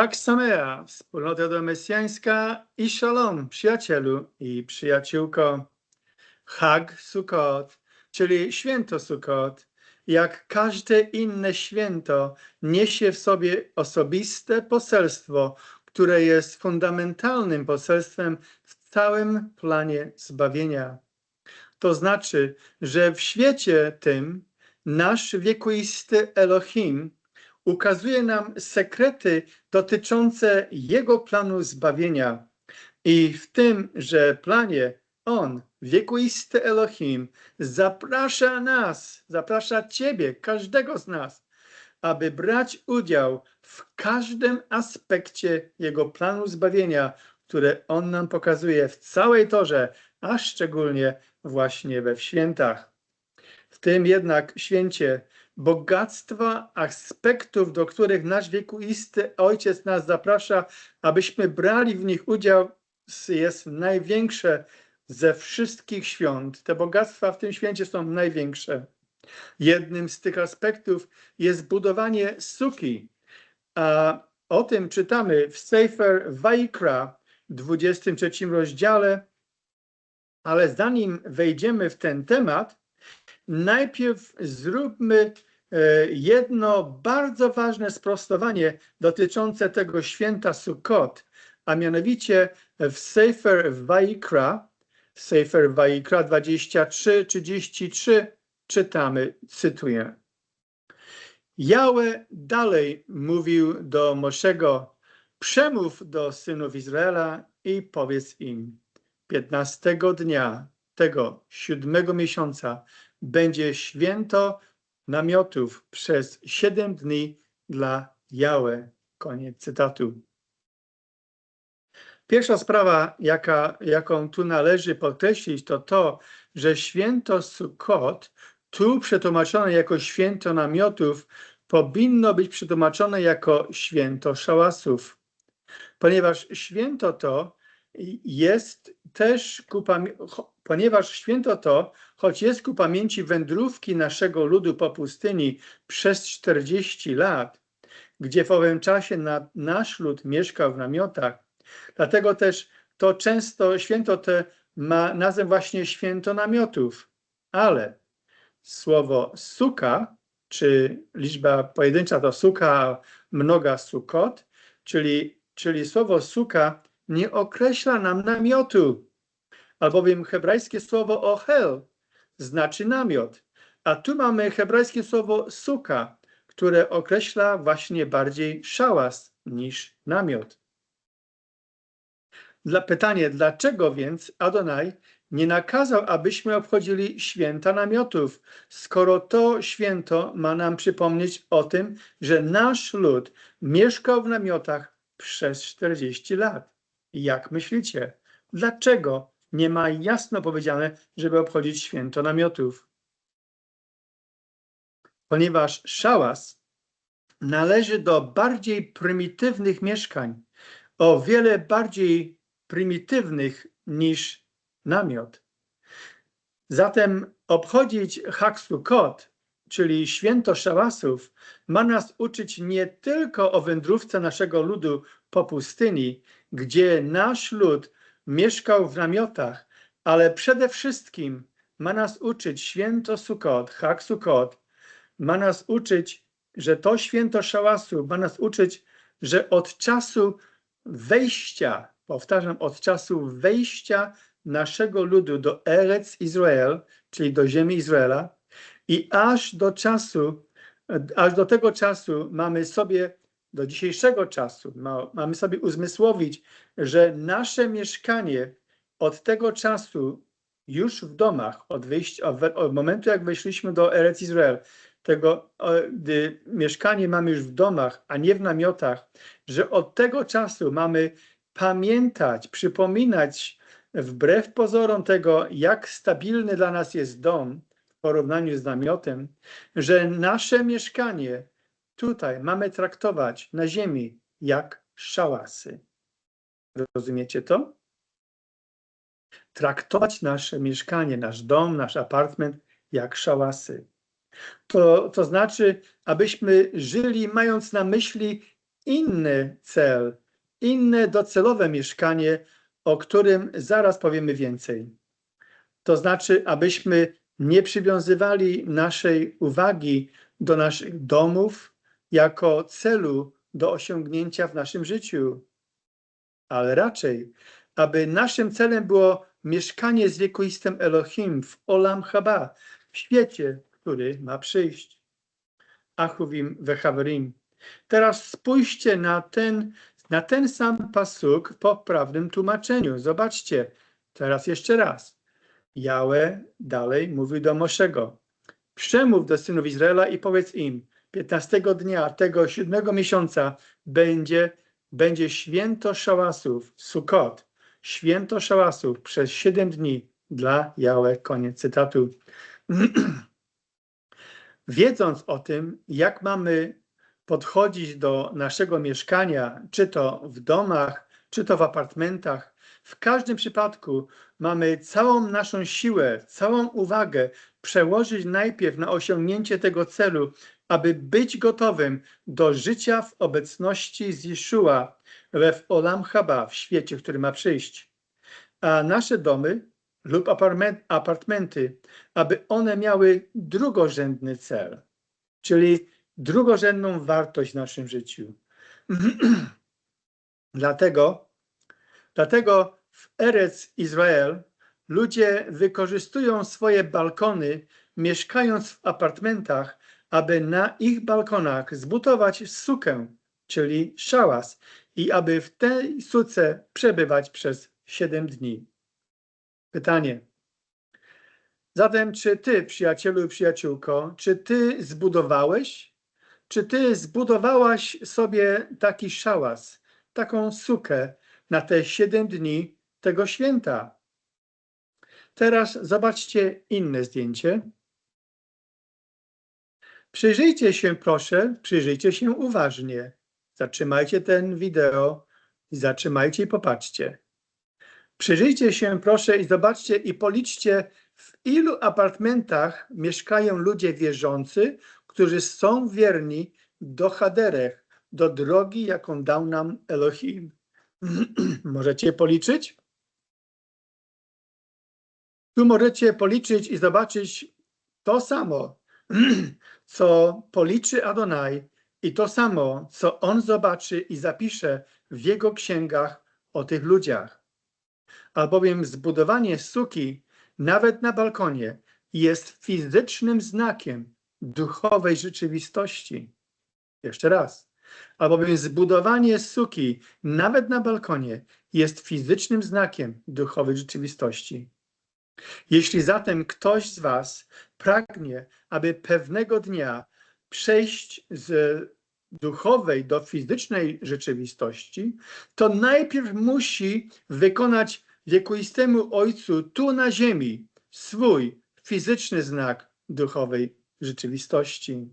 Tak samea, wspólnota domesjańska i shalom, przyjacielu i przyjaciółko. Hag Sukkot, czyli święto Sukkot, jak każde inne święto, niesie w sobie osobiste poselstwo, które jest fundamentalnym poselstwem w całym planie zbawienia. To znaczy, że w świecie tym nasz wiekuisty Elohim ukazuje nam sekrety dotyczące Jego planu zbawienia. I w tym, że planie On, wiekuisty Elohim, zaprasza nas, zaprasza Ciebie, każdego z nas, aby brać udział w każdym aspekcie Jego planu zbawienia, które On nam pokazuje w całej torze, a szczególnie właśnie we świętach. W tym jednak święcie bogactwa aspektów, do których nasz wiekuisty Ojciec nas zaprasza, abyśmy brali w nich udział, jest największe ze wszystkich świąt. Te bogactwa w tym święcie są największe. Jednym z tych aspektów jest budowanie suki. A o tym czytamy w Sefer Vajkra, 23 rozdziale. Ale zanim wejdziemy w ten temat, najpierw zróbmy e, jedno bardzo ważne sprostowanie dotyczące tego święta Sukkot, a mianowicie w Sefer Vajkra, Sefer Vajkra 23-33 czytamy, cytuję. Jałe dalej mówił do Moszego, przemów do synów Izraela i powiedz im, 15 dnia tego siódmego miesiąca będzie święto namiotów przez siedem dni dla Jałę. Koniec cytatu. Pierwsza sprawa, jaka, jaką tu należy podkreślić, to to, że święto Sukkot, tu przetłumaczone jako święto namiotów, powinno być przetłumaczone jako święto szałasów, ponieważ święto to jest też ku ponieważ święto to, choć jest ku pamięci wędrówki naszego ludu po pustyni przez 40 lat, gdzie w owym czasie na, nasz lud mieszkał w namiotach, dlatego też to często święto te ma nazwę właśnie święto namiotów, ale słowo suka, czy liczba pojedyncza to suka, mnoga sukot, czyli, czyli słowo suka nie określa nam namiotu, albowiem hebrajskie słowo ohel znaczy namiot, a tu mamy hebrajskie słowo suka, które określa właśnie bardziej szałas niż namiot. Dla pytanie, dlaczego więc Adonai nie nakazał, abyśmy obchodzili święta namiotów, skoro to święto ma nam przypomnieć o tym, że nasz lud mieszkał w namiotach przez 40 lat. Jak myślicie, dlaczego nie ma jasno powiedziane, żeby obchodzić święto namiotów? Ponieważ szałas należy do bardziej prymitywnych mieszkań, o wiele bardziej prymitywnych niż namiot. Zatem obchodzić Haksukot, czyli święto szałasów, ma nas uczyć nie tylko o wędrówce naszego ludu po pustyni, gdzie nasz lud mieszkał w namiotach, ale przede wszystkim ma nas uczyć święto Sukot, Hak Sukot, ma nas uczyć, że to święto szałasu ma nas uczyć, że od czasu wejścia, powtarzam, od czasu wejścia naszego ludu do Erec Izrael, czyli do ziemi Izraela i aż do czasu, aż do tego czasu mamy sobie do dzisiejszego czasu. Ma, mamy sobie uzmysłowić, że nasze mieszkanie od tego czasu już w domach, od, wyjścia, od momentu jak weszliśmy do Erec Izrael, tego, gdy mieszkanie mamy już w domach, a nie w namiotach, że od tego czasu mamy pamiętać, przypominać, wbrew pozorom tego, jak stabilny dla nas jest dom w porównaniu z namiotem, że nasze mieszkanie tutaj mamy traktować na ziemi jak szałasy. Rozumiecie to? Traktować nasze mieszkanie, nasz dom, nasz apartment jak szałasy. To, to znaczy, abyśmy żyli mając na myśli inny cel, inne docelowe mieszkanie, o którym zaraz powiemy więcej. To znaczy, abyśmy nie przywiązywali naszej uwagi do naszych domów jako celu do osiągnięcia w naszym życiu, ale raczej, aby naszym celem było mieszkanie z wiekuistym Elohim w Olam Haba, w świecie, który ma przyjść. Achuvim Vechaverim. Teraz spójrzcie na ten, na ten sam pasuk w poprawnym tłumaczeniu. Zobaczcie, teraz jeszcze raz. Jałe dalej mówi do Moszego. Przemów do synów Izraela i powiedz im, 15 dnia tego siódmego miesiąca będzie, będzie święto szałasów, Sukot, święto szałasów przez siedem dni dla Jałe. Koniec cytatu. Wiedząc o tym, jak mamy podchodzić do naszego mieszkania, czy to w domach, czy to w apartmentach, w każdym przypadku mamy całą naszą siłę, całą uwagę przełożyć najpierw na osiągnięcie tego celu, aby być gotowym do życia w obecności z Jeszua w Olam w świecie, który ma przyjść. A nasze domy lub apartmenty, aby one miały drugorzędny cel, czyli drugorzędną wartość w naszym życiu. dlatego, dlatego w Erec Izrael ludzie wykorzystują swoje balkony, mieszkając w apartmentach, aby na ich balkonach zbudować sukę, czyli szałas, i aby w tej suce przebywać przez 7 dni. Pytanie. Zatem, czy ty, przyjacielu i przyjaciółko, czy ty zbudowałeś, czy ty zbudowałaś sobie taki szałas, taką sukę na te 7 dni tego święta? Teraz zobaczcie inne zdjęcie. Przyjrzyjcie się proszę, przyjrzyjcie się uważnie. Zatrzymajcie ten wideo i zatrzymajcie i popatrzcie. Przyjrzyjcie się proszę i zobaczcie i policzcie, w ilu apartmentach mieszkają ludzie wierzący, którzy są wierni do Haderech, do drogi, jaką dał nam Elohim. Możecie policzyć? Tu możecie policzyć i zobaczyć to samo, co policzy Adonai i to samo, co on zobaczy i zapisze w jego księgach o tych ludziach. Albowiem zbudowanie suki, nawet na balkonie, jest fizycznym znakiem duchowej rzeczywistości. Jeszcze raz. Albowiem zbudowanie suki, nawet na balkonie, jest fizycznym znakiem duchowej rzeczywistości. Jeśli zatem ktoś z Was pragnie, aby pewnego dnia przejść z duchowej do fizycznej rzeczywistości, to najpierw musi wykonać wiekuistemu Ojcu tu na ziemi swój fizyczny znak duchowej rzeczywistości.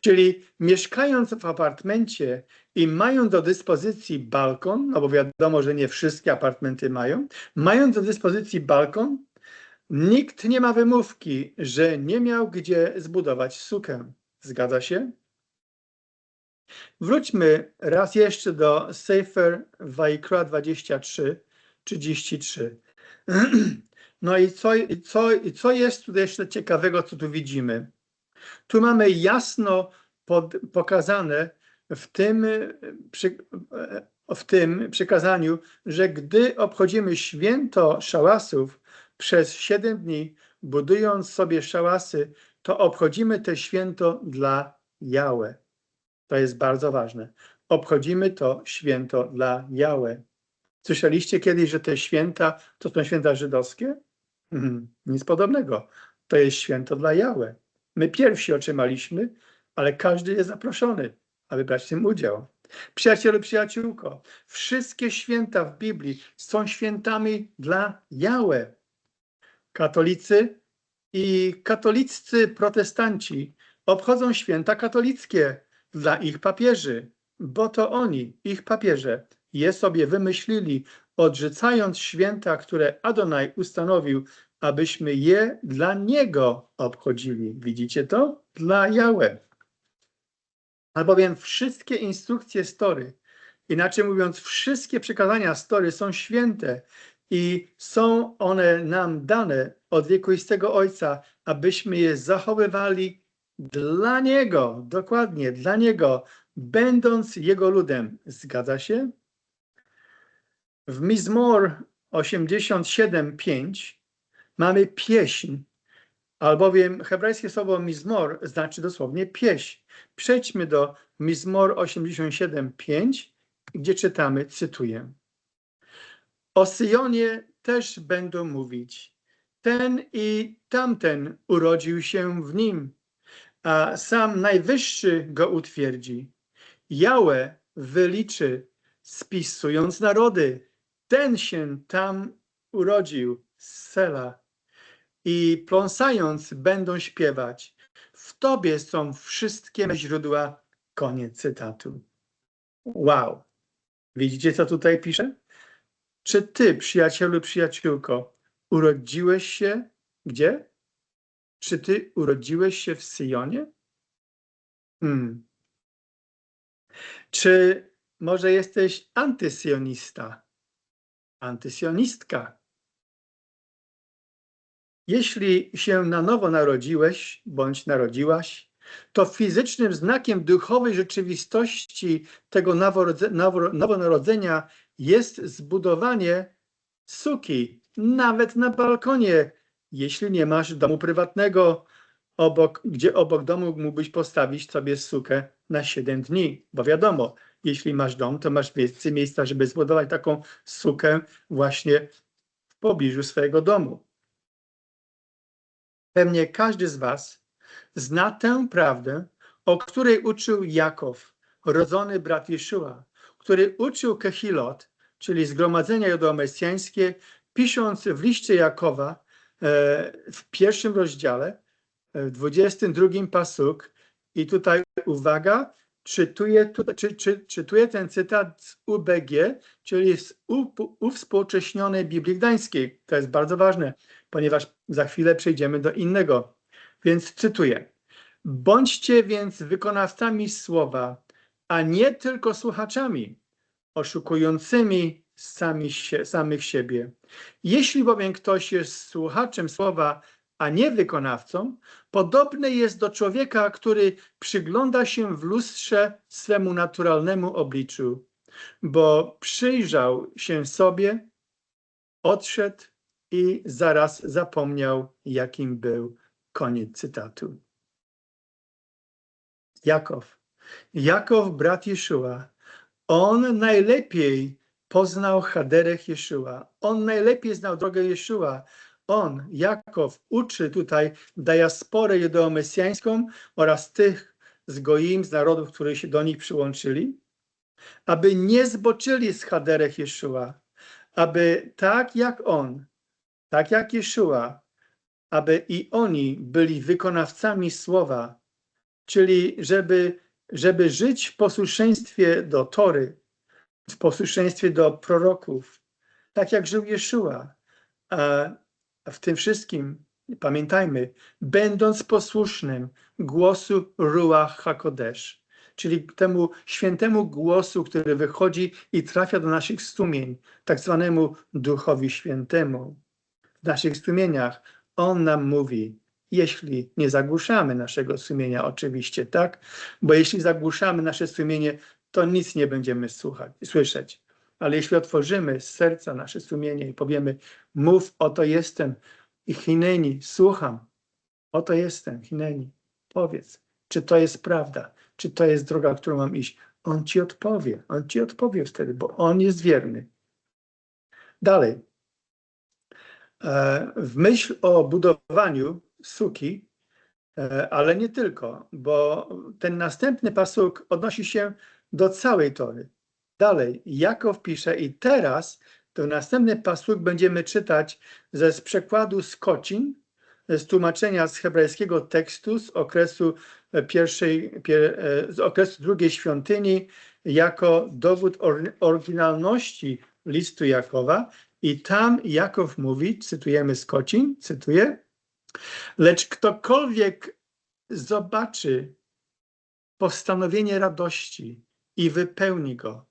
Czyli mieszkając w apartmencie i mając do dyspozycji balkon, no bo wiadomo, że nie wszystkie apartmenty mają, mając do dyspozycji balkon, nikt nie ma wymówki, że nie miał gdzie zbudować sukę. Zgadza się? Wróćmy raz jeszcze do Sefer Vaikra 23, 33. No i co, co, co jest tu jeszcze ciekawego, co tu widzimy? Tu mamy jasno pod, pokazane w tym, przy, w tym przykazaniu, że gdy obchodzimy święto szałasów przez 7 dni, budując sobie szałasy, to obchodzimy to święto dla Jałę. To jest bardzo ważne. Obchodzimy to święto dla Jałę. Słyszeliście kiedyś, że te święta to są święta żydowskie? Mhm, nic podobnego. To jest święto dla Jałę. My pierwsi otrzymaliśmy, ale każdy jest zaproszony, aby brać w tym udział. Przyjacielu, przyjaciółko, wszystkie święta w Biblii są świętami dla Jałę. Katolicy i katoliccy protestanci obchodzą święta katolickie dla ich papieży, bo to oni, ich papieże, je sobie wymyślili, odrzucając święta, które Adonai ustanowił, abyśmy je dla Niego obchodzili. Widzicie to? Dla Jałę. Albowiem wszystkie instrukcje story, inaczej mówiąc, wszystkie przekazania story są święte i są one nam dane od wiekuistego Ojca, abyśmy je zachowywali dla Niego, dokładnie dla Niego, będąc Jego ludem. Zgadza się? W Mizmor 87.5 mamy pieśń, albowiem hebrajskie słowo mizmor znaczy dosłownie pieśń. Przejdźmy do Mizmor 87.5, gdzie czytamy, cytuję. O Syjonie też będą mówić, ten i tamten urodził się w nim, a sam Najwyższy go utwierdzi. Jałę wyliczy, spisując narody, ten się tam urodził, Sela. I pląsając będą śpiewać, w Tobie są wszystkie źródła. Koniec cytatu. Wow. Widzicie, co tutaj pisze? Czy Ty, przyjacielu, przyjaciółko, urodziłeś się gdzie? Czy Ty urodziłeś się w Syjonie? Hmm. Czy może jesteś antysjonista? Antysjonistka? Jeśli się na nowo narodziłeś bądź narodziłaś, to fizycznym znakiem duchowej rzeczywistości tego nowonarodzenia jest zbudowanie suki, nawet na balkonie, jeśli nie masz domu prywatnego, obok, gdzie obok domu mógłbyś postawić sobie sukę na 7 dni, bo wiadomo, jeśli masz dom, to masz więcej miejsca, żeby zbudować taką sukę właśnie w pobliżu swojego domu. Pewnie każdy z Was zna tę prawdę, o której uczył Jakow, rodzony brat Jeszua, który uczył Kehilot, czyli zgromadzenia judeomesjańskie, pisząc w liście Jakowa e, w pierwszym rozdziale, e, w 22 pasuk. I tutaj uwaga, czytuję, tu- czy, czy, czytuję ten cytat z UBG, czyli z uwspółcześnionej Biblii Gdańskiej. To jest bardzo ważne, ponieważ za chwilę przejdziemy do innego. Więc cytuję. Bądźcie więc wykonawcami słowa, a nie tylko słuchaczami, oszukującymi sami się, samych siebie. Jeśli bowiem ktoś jest słuchaczem słowa, a nie wykonawcą, podobny jest do człowieka, który przygląda się w lustrze swemu naturalnemu obliczu, bo przyjrzał się sobie, odszedł i zaraz zapomniał, jakim był. Koniec cytatu. Jakow. Jakow, brat Jeszua, on najlepiej poznał Haderech Jeszua. On najlepiej znał drogę Jeszua. On, Jakow, uczy tutaj diasporę judeomesjańską oraz tych z Goim, z narodów, którzy się do nich przyłączyli, aby nie zboczyli z Haderech Jeszua, aby tak jak on, tak jak Jeszua, aby i oni byli wykonawcami słowa, czyli żeby, żeby żyć w posłuszeństwie do Tory, w posłuszeństwie do proroków, tak jak żył Jeszua. A w tym wszystkim pamiętajmy, będąc posłusznym głosu Ruach HaKodesh, czyli temu świętemu głosu, który wychodzi i trafia do naszych strumień, tak zwanemu Duchowi Świętemu. W naszych strumieniach On nam mówi, jeśli nie zagłuszamy naszego sumienia, oczywiście, tak? Bo jeśli zagłuszamy nasze sumienie, to nic nie będziemy słuchać, słyszeć. Ale jeśli otworzymy z serca nasze sumienie i powiemy, mów, oto jestem i Hineni, słucham, oto jestem, Hineni, powiedz, czy to jest prawda, czy to jest droga, którą mam iść. On ci odpowie, on ci odpowie wtedy, bo on jest wierny. Dalej. E, W myśl o budowaniu suki, e, ale nie tylko, bo ten następny pasuk odnosi się do całej Tory. Dalej, Jakow pisze i teraz to następny pasuk będziemy czytać ze z przekładu z z tłumaczenia z hebrajskiego tekstu z okresu e, pierwszej, pier, e, z okresu drugiej świątyni jako dowód or, oryginalności listu Jakowa i tam Jakow mówi, cytujemy z cytuję, lecz ktokolwiek zobaczy postanowienie radości i wypełni go.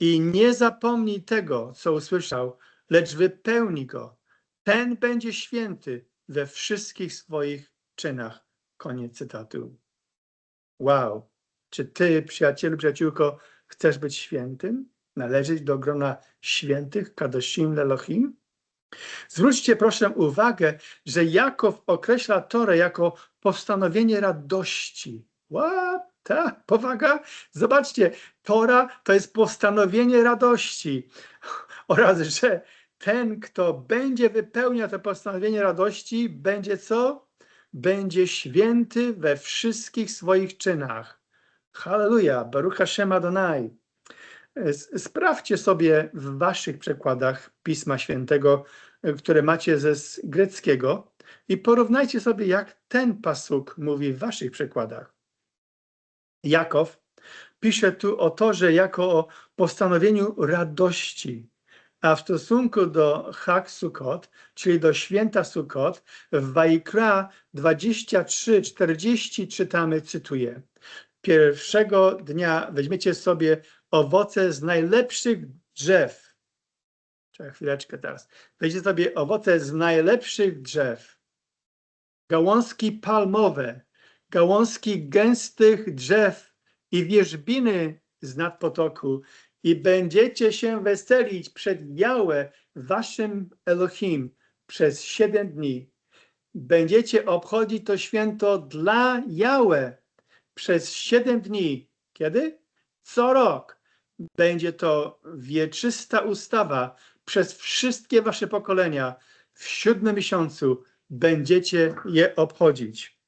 I nie zapomnij tego, co usłyszał, lecz wypełni go. Ten będzie święty we wszystkich swoich czynach. Koniec cytatu. Wow. Czy ty, przyjacielu, przyjaciółko, chcesz być świętym? Należeć do grona świętych, kadoshim lelohim? Zwróćcie proszę uwagę, że Jakow określa Torę jako postanowienie radości. What? Ta powaga? Zobaczcie, Tora to jest postanowienie radości. Oraz, że ten, kto będzie wypełniał to postanowienie radości, będzie co? Będzie święty we wszystkich swoich czynach. Halleluja, Baruch Hashem Adonai. Sprawdźcie sobie w waszych przekładach Pisma Świętego, które macie ze greckiego i porównajcie sobie, jak ten pasuk mówi w waszych przekładach. Jakow pisze tu o Torze jako o postanowieniu radości, a w stosunku do Hak Sukot, czyli do święta Sukot, w Wajkra 23:40 czytamy, cytuję: Pierwszego dnia weźmiecie sobie owoce z najlepszych drzew. Czekaj chwileczkę teraz. Weźcie sobie owoce z najlepszych drzew. Gałązki palmowe, gałązki gęstych drzew i wierzbiny z nadpotoku i będziecie się weselić przed Jałę, waszym Elohim, przez siedem dni. Będziecie obchodzić to święto dla Jałę przez siedem dni. Kiedy? Co rok. Będzie to wieczysta ustawa przez wszystkie wasze pokolenia. W siódmym miesiącu będziecie je obchodzić.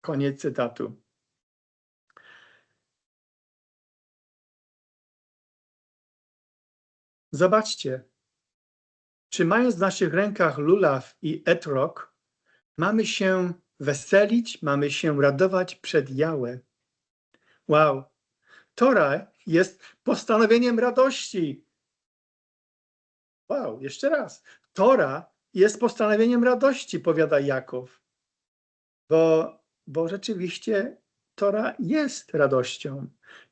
Koniec cytatu. Zobaczcie, czy mając w naszych rękach lulaw i etrok, mamy się weselić, mamy się radować przed Jałę. Wow, Tora jest postanowieniem radości. Wow, jeszcze raz. Tora jest postanowieniem radości, powiada Jakow. Bo, bo rzeczywiście Tora jest radością.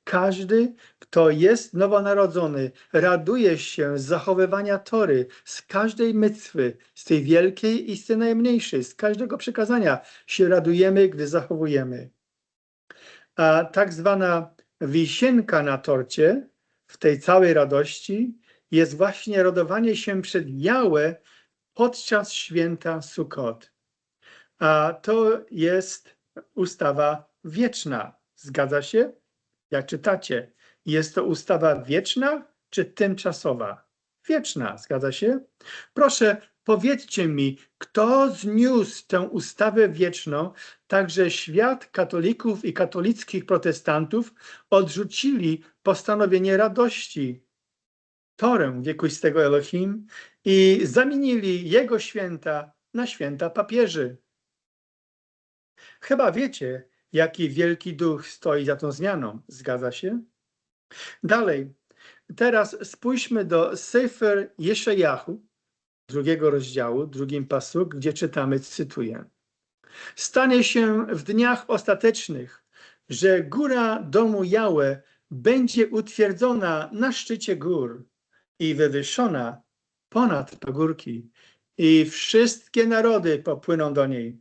Każdy, kto jest nowonarodzony, raduje się z zachowywania Tory, z każdej mycwy, z tej wielkiej i z tej najmniejszej, z każdego przekazania się radujemy, gdy zachowujemy. A tak zwana wisienka na torcie, w tej całej radości, jest właśnie radowanie się przed Jałę podczas święta Sukkot. A to jest ustawa wieczna. Zgadza się? Jak czytacie, jest to ustawa wieczna czy tymczasowa? Wieczna, zgadza się? Proszę, powiedzcie mi, kto zniósł tę ustawę wieczną, tak że świat katolików i katolickich protestantów odrzucili postanowienie radości, Torę wiekuistego Elohim i zamienili jego święta na święta papieży. Chyba wiecie, jaki wielki duch stoi za tą zmianą. Zgadza się? Dalej. Teraz spójrzmy do Sefer Jeszajahu, drugiego rozdziału, drugim pasuk, gdzie czytamy, cytuję. Stanie się w dniach ostatecznych, że góra domu Jałe będzie utwierdzona na szczycie gór i wywyższona ponad pagórki i wszystkie narody popłyną do niej.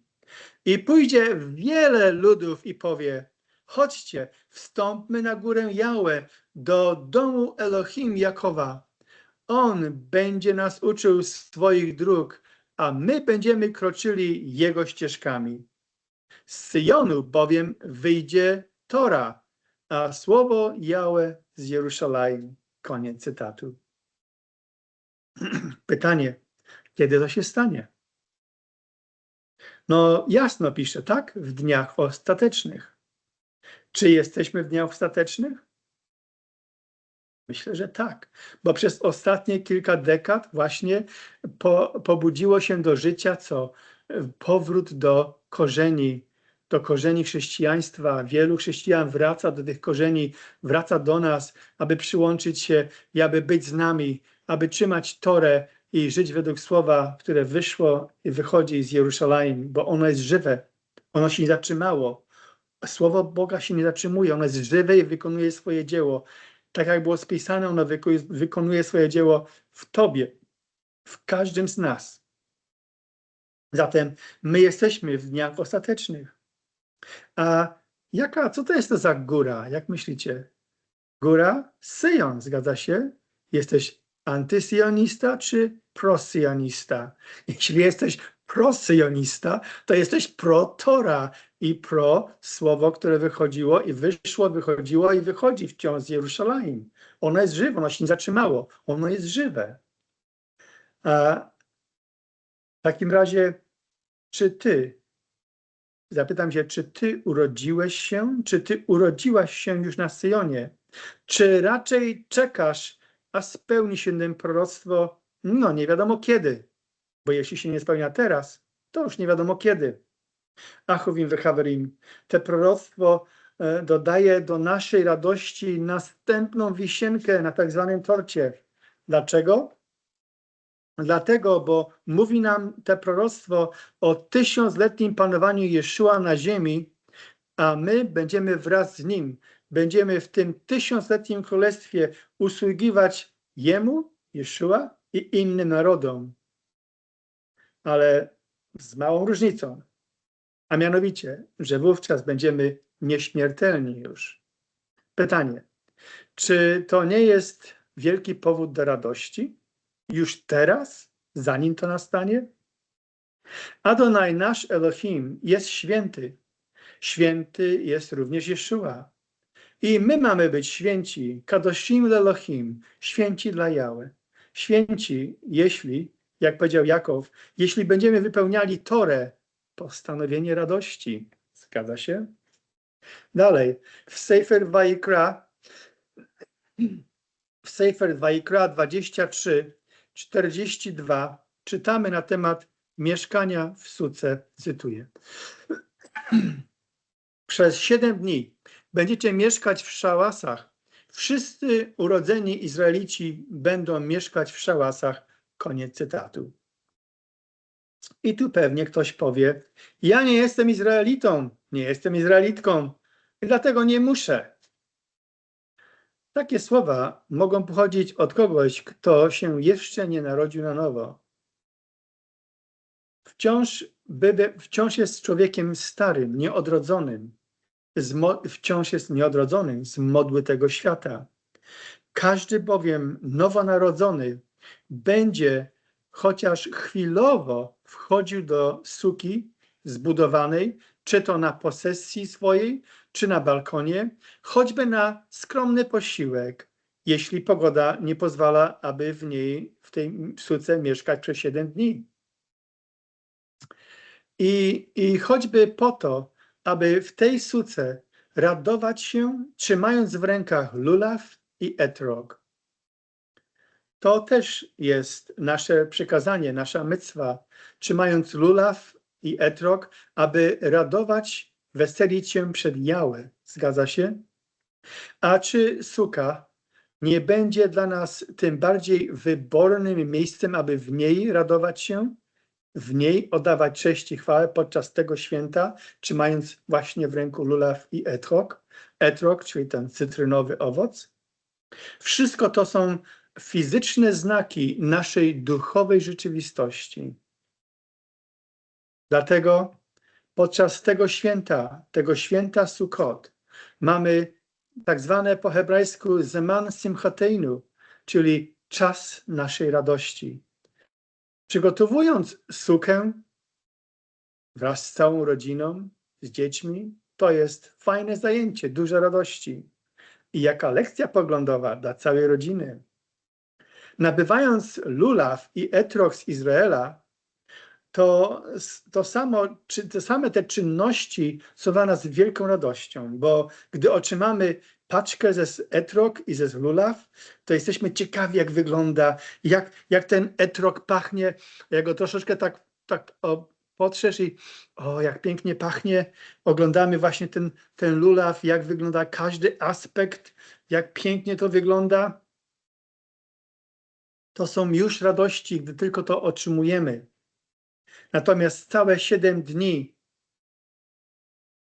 I pójdzie wiele ludów i powie, chodźcie, wstąpmy na górę Jałę, do domu Elohim Jakowa. On będzie nas uczył swoich dróg, a my będziemy kroczyli Jego ścieżkami. Z Syjonu bowiem wyjdzie Tora, a słowo Jałę z Jerusalem. Koniec cytatu. Pytanie, kiedy to się stanie? No jasno pisze, tak? W dniach ostatecznych. Czy jesteśmy w dniach ostatecznych? Myślę, że tak, bo przez ostatnie kilka dekad właśnie po, pobudziło się do życia co? Powrót do korzeni, do korzeni chrześcijaństwa. Wielu chrześcijan wraca do tych korzeni, wraca do nas, aby przyłączyć się i aby być z nami, aby trzymać Torę i żyć według słowa, które wyszło i wychodzi z Jerusalem, bo ono jest żywe, ono się nie zatrzymało, Słowo Boga się nie zatrzymuje, ono jest żywe i wykonuje swoje dzieło. Tak jak było spisane, ono wyko- wykonuje swoje dzieło w Tobie, w każdym z nas. Zatem my jesteśmy w dniach ostatecznych. A jaka, co to jest to za góra? Jak myślicie? Góra Syjon, zgadza się? Jesteś antysyjonista czy prosyjonista? Jeśli jesteś prosyjonista, to jesteś pro Tora i pro słowo, które wychodziło i wyszło, wychodziło i wychodzi wciąż z Jerusalem. Ono jest żywe, ono się nie zatrzymało, ono jest żywe. A w takim razie, czy ty, zapytam się, czy ty urodziłeś się, czy ty urodziłaś się już na Syjonie? Czy raczej czekasz, a spełni się tym proroctwo, no nie wiadomo kiedy, bo jeśli się nie spełnia teraz, to już nie wiadomo kiedy. Achowim wychawerim, te proroctwo e, dodaje do naszej radości następną wisienkę na tak zwanym torcie. Dlaczego? Dlatego, bo mówi nam te proroctwo o tysiącletnim panowaniu Jeszua na ziemi, a my będziemy wraz z nim, będziemy w tym tysiącletnim królestwie usługiwać Jemu, Jeszua i innym narodom. Ale z małą różnicą, a mianowicie, że wówczas będziemy nieśmiertelni już. Pytanie, czy to nie jest wielki powód do radości? Już teraz, zanim to nastanie? Adonai nasz Elohim jest święty. Święty jest również Jeszua. I my mamy być święci, kadoshim Elohim, święci dla Jahwe. Święci, jeśli, jak powiedział Jakow, jeśli będziemy wypełniali Torę, postanowienie radości. Zgadza się? Dalej, w Sefer Vayikra, w Sefer Vayikra 23, 42 czytamy na temat mieszkania w Suce, cytuję. Przez siedem dni będziecie mieszkać w szałasach. Wszyscy urodzeni Izraelici będą mieszkać w szałasach. Koniec cytatu. I tu pewnie ktoś powie: Ja nie jestem Izraelitą, nie jestem Izraelitką, dlatego nie muszę. Takie słowa mogą pochodzić od kogoś, kto się jeszcze nie narodził na nowo. Wciąż, by, wciąż jest człowiekiem starym, nieodrodzonym. Z, wciąż jest nieodrodzonym z modły tego świata. Każdy bowiem nowonarodzony będzie chociaż chwilowo wchodził do suki zbudowanej, czy to na posesji swojej, czy na balkonie, choćby na skromny posiłek, jeśli pogoda nie pozwala, aby w niej, w tej suce mieszkać przez 7 dni. I, I choćby po to, aby w tej suce radować się, trzymając w rękach lulaw i etrog. To też jest nasze przykazanie, nasza mycwa, trzymając lulaw i etrog, aby radować, weselić się przed Jałę. Zgadza się? A czy suka nie będzie dla nas tym bardziej wybornym miejscem, aby w niej radować się? W niej oddawać cześć i chwałę podczas tego święta, trzymając właśnie w ręku lulaw i etrog, etrog, czyli ten cytrynowy owoc. Wszystko to są fizyczne znaki naszej duchowej rzeczywistości. Dlatego podczas tego święta, tego święta Sukkot, mamy tak zwane po hebrajsku zeman simchateinu, czyli czas naszej radości. Przygotowując sukę wraz z całą rodziną, z dziećmi, to jest fajne zajęcie, dużo radości. I jaka lekcja poglądowa dla całej rodziny. Nabywając lulaw i etrog z Izraela, to, to samo, te same te czynności są dla nas wielką radością, bo gdy otrzymamy paczkę ze etrog i ze lulaw, to jesteśmy ciekawi, jak wygląda, jak, jak ten etrog pachnie, jak go troszeczkę tak, tak potrzesz i o, jak pięknie pachnie. Oglądamy właśnie ten, ten lulaw, jak wygląda każdy aspekt, jak pięknie to wygląda. To są już radości, gdy tylko to otrzymujemy. Natomiast całe siedem dni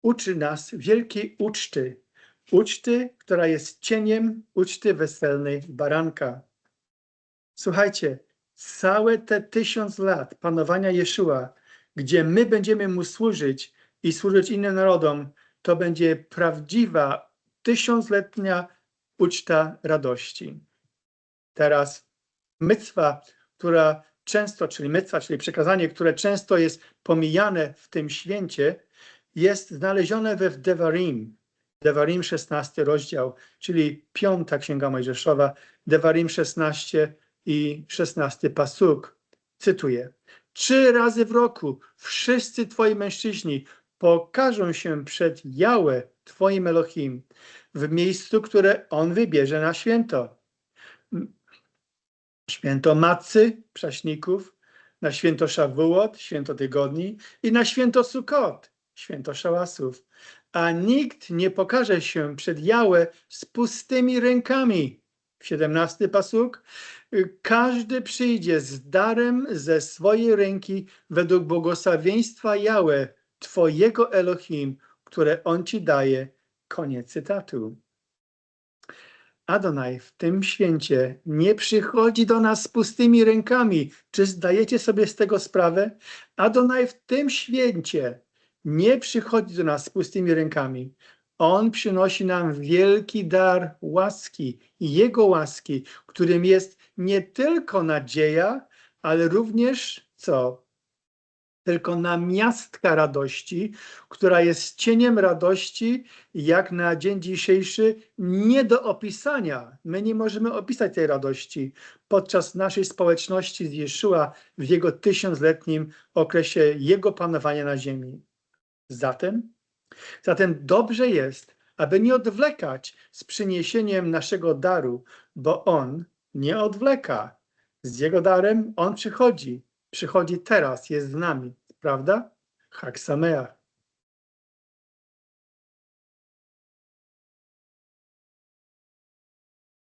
uczy nas wielkiej uczty. Uczty, która jest cieniem uczty weselnej baranka. Słuchajcie, całe te tysiąc lat panowania Jeszua, gdzie my będziemy mu służyć i służyć innym narodom, to będzie prawdziwa tysiącletnia uczta radości. Teraz mycwa, która często, czyli mycwa, czyli przekazanie, które często jest pomijane w tym święcie, jest znalezione we Devarim. Devarim 16 rozdział, czyli piąta księga Mojżeszowa, Devarim 16 i 16 pasuk. Cytuję. Trzy razy w roku wszyscy twoi mężczyźni pokażą się przed Jałę, twoim Elohim, w miejscu, które on wybierze na święto. Święto Matcy, Prześników, na święto Szawułot, święto tygodni i na święto Sukot, święto szałasów. A nikt nie pokaże się przed Jałę z pustymi rękami. 17 pasuk. Każdy przyjdzie z darem ze swojej ręki według błogosławieństwa Jałę, Twojego Elohim, które On Ci daje. Koniec cytatu. Adonai w tym święcie nie przychodzi do nas z pustymi rękami. Czy zdajecie sobie z tego sprawę? Adonai w tym święcie nie przychodzi do nas z pustymi rękami. On przynosi nam wielki dar łaski i Jego łaski, którym jest nie tylko nadzieja, ale również co? Tylko namiastka radości, która jest cieniem radości, jak na dzień dzisiejszy, nie do opisania. My nie możemy opisać tej radości podczas naszej społeczności z Jeszua w jego tysiącletnim okresie jego panowania na ziemi. Zatem Zatem dobrze jest, aby nie odwlekać z przyniesieniem naszego daru, bo On nie odwleka. Z Jego darem On przychodzi. Przychodzi teraz, jest z nami. Prawda? Hak Sameach.